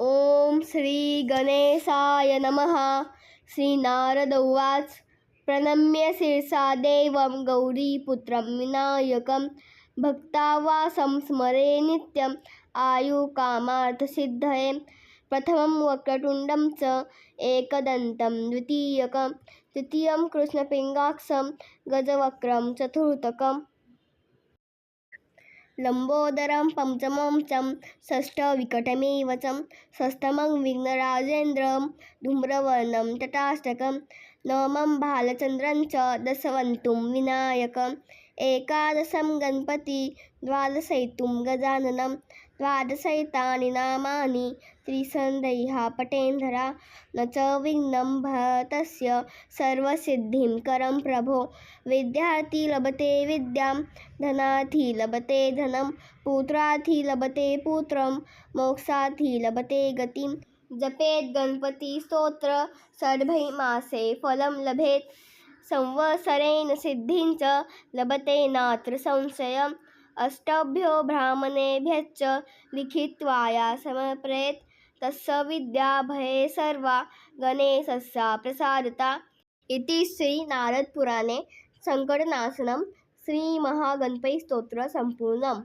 ॐ श्री गणेशाय नमः. श्रीनारद उवाच. प्रणम्य शिरसा देवं गौरीपुत्रं विनायकं. भक्तावासं स्मरे नित्यम् आयुकामार्थसिद्धये प्रथमं वक्रतुण्डं च एकदन्तं द्वितीयकं. तृतीयं कृष्णपिङ्गाक्षं गजवक्रं चतुर्थकम्. लम्बोदरं पञ्चमं च षष्ठविकटमेव च षष्ठमं विघ्नराजेन्द्रं धूम्रवर्णं तटाष्टकं नवमं भालचन्द्रं च दशवन्तं विनायकम् एकादशं गणपति द्वादशैतुं गजाननं द्वादशैतानि नामानि त्रिसन्दैः पटेन्धरा न च विघ्नं भरतस्य सर्वसिद्धिं करं प्रभो। विद्यार्थी लभते विद्यां धनार्थी लभते धनं पुत्रार्थी लभते पुत्रं मोक्षार्थी लभते गतिं जपेत गणपतिस्तोत्र षड्भै मासे फलं लभेत संवत्सरेण सिद्धींच लभते नात्र संशयम् अष्टभ्यो ब्राह्मणेभ्यश्च लिखित्वाया समर्पयेत्। तस्य विद्या भये सर्वा गणेशस्य प्रसारता इति श्रीनारदपुराणे सङ्कटनाशनं श्रीमहागणपतिस्तोत्रं सम्पूर्णम्।